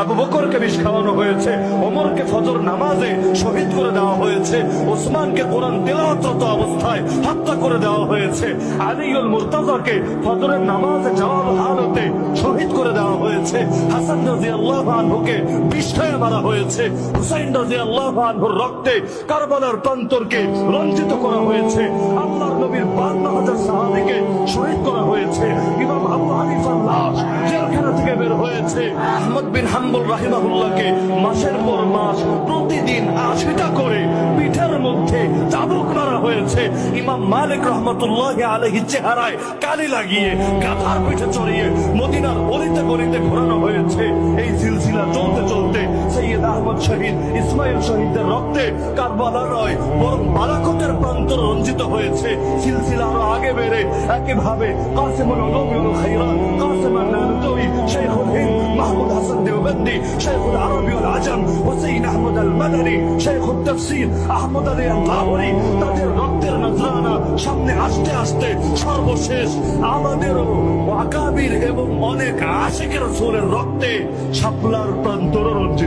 আবু বকরকে বিষ হয়েছে, ওমরকে ফজর নামাজে শহীদ করে দেওয়া হয়েছে, ওসমানকে কোরআন অবস্থায় হত্যা করে দেওয়া হয়েছে, আলিউল ফজরের নামাজে হালতে শহীদ করে দেওয়া হয়েছে, হাসান রাজি আল্লাহ আনহুকে বিষ্ঠায় মারা হয়েছে, হুসাইন রাজি আল্লাহ আনহুর রক্তে কারবালার প্রান্তরকে রঞ্জিত করা হয়েছে। আহমদ বিন হাম্বল রাহিমাহুল্লাহকে মাসের পর মাস প্রতিদিন আশিটা করে পিঠের মধ্যে চাবুক মারা হয়েছে। ইমাম মালিক রহমতুল্লাহ আলহি চেহারায় কালি লাগিয়ে, গাধার পিঠে চড়িয়ে মদিনার অলিতে গলিতে ঘোরানো হয়েছে। এই সিলসিলা চলতে চলতে সৈয়দ আহমদ শহীদ ইসমাইল শহীদদের রক্তে কারবালা নয় বরং বালাকতের প্রান্তর রঞ্জিত হয়েছে। সিলসিলা আরও আগে বেড়ে একইভাবে কাসেমুল হাসান شيخ العربي والعجم المدني আহমদ আল মাদানী علي তাফসীর আহমদ আলী তাদের রক্তের নজরানা সামনে আসতে আসতে সর্বশেষ আমাদেরও ওয়াকাবির এবং অনেক আশেকের রসুলের রক্তে শাপলার প্রান্তর রঞ্জিত